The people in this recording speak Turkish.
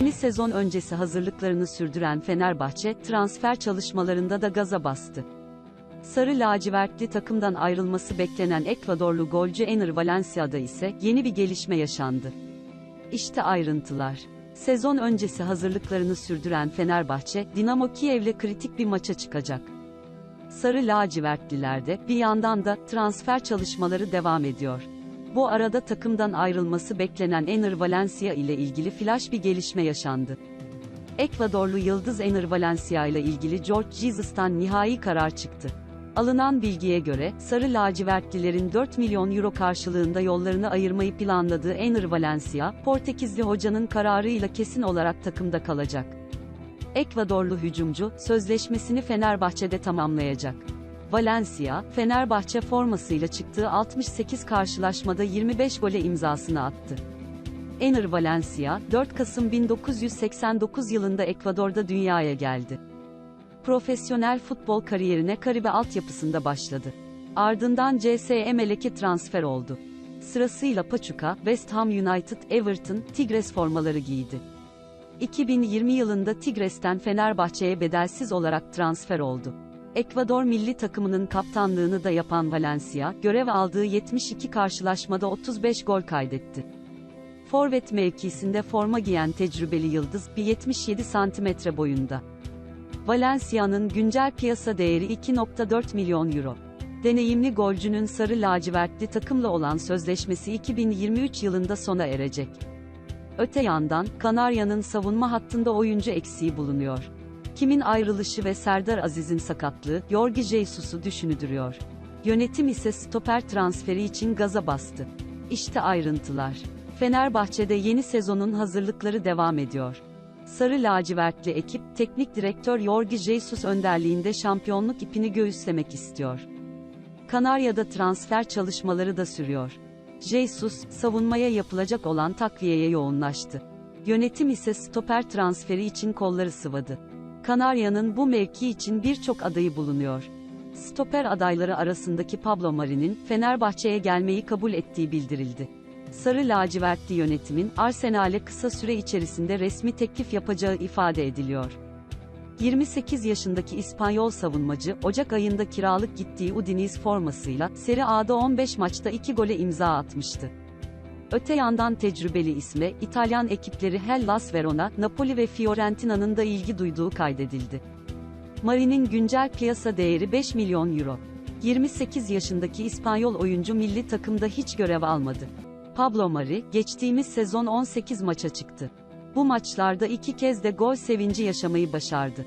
Yeni sezon öncesi hazırlıklarını sürdüren Fenerbahçe, transfer çalışmalarında da gaza bastı. Sarı lacivertli takımdan ayrılması beklenen Ekvadorlu golcü Ener Valencia'da ise yeni bir gelişme yaşandı. İşte ayrıntılar. Sezon öncesi hazırlıklarını sürdüren Fenerbahçe, Dinamo Kiev'le kritik bir maça çıkacak. Sarı lacivertlilerde bir yandan da transfer çalışmaları devam ediyor. Bu arada takımdan ayrılması beklenen Ener Valencia ile ilgili flash bir gelişme yaşandı. Ekvadorlu Yıldız Ener Valencia ile ilgili George Jesus'tan nihai karar çıktı. Alınan bilgiye göre, Sarı lacivertlilerin 4 milyon euro karşılığında yollarını ayırmayı planladığı Ener Valencia, Portekizli hocanın kararıyla kesin olarak takımda kalacak. Ekvadorlu hücumcu, sözleşmesini Fenerbahçe'de tamamlayacak. Valencia, Fenerbahçe formasıyla çıktığı 68 karşılaşmada 25 gole imzasını attı. Ener Valencia, 4 Kasım 1989 yılında Ekvador'da dünyaya geldi. Profesyonel futbol kariyerine Karibe altyapısında başladı. Ardından CSE Melek'e transfer oldu. Sırasıyla Pachuca, West Ham United, Everton, Tigres formaları giydi. 2020 yılında Tigres'ten Fenerbahçe'ye bedelsiz olarak transfer oldu. Ekvador milli takımının kaptanlığını da yapan Valencia, görev aldığı 72 karşılaşmada 35 gol kaydetti. Forvet mevkisinde forma giyen tecrübeli yıldız, 1.77 santimetre boyunda. Valencia'nın güncel piyasa değeri 2.4 milyon euro. Deneyimli golcünün sarı lacivertli takımla olan sözleşmesi 2023 yılında sona erecek. Öte yandan, Kanarya'nın savunma hattında oyuncu eksiği bulunuyor. Kimin ayrılışı ve Serdar Aziz'in sakatlığı, Jorge Jesus'u düşündürüyor. Yönetim ise stoper transferi için gaza bastı. İşte ayrıntılar. Fenerbahçe'de yeni sezonun hazırlıkları devam ediyor. Sarı lacivertli ekip, teknik direktör Jorge Jesus önderliğinde şampiyonluk ipini göğüslemek istiyor. Kanarya'da transfer çalışmaları da sürüyor. Jesus, savunmaya yapılacak olan takviyeye yoğunlaştı. Yönetim ise stoper transferi için kolları sıvadı. Kanarya'nın bu mevki için birçok adayı bulunuyor. Stoper adayları arasındaki Pablo Mari'nin Fenerbahçe'ye gelmeyi kabul ettiği bildirildi. Sarı lacivertli yönetimin Arsenal'e kısa süre içerisinde resmi teklif yapacağı ifade ediliyor. 28 yaşındaki İspanyol savunmacı, Ocak ayında kiralık gittiği Udinese formasıyla, Serie A'da 15 maçta 2 gole imza atmıştı. Öte yandan tecrübeli isme, İtalyan ekipleri Hellas Verona, Napoli ve Fiorentina'nın da ilgi duyduğu kaydedildi. Mari'nin güncel piyasa değeri 5 milyon euro. 28 yaşındaki İspanyol oyuncu milli takımda hiç görev almadı. Pablo Mari, geçtiğimiz sezon 18 maça çıktı. Bu maçlarda iki kez de gol sevinci yaşamayı başardı.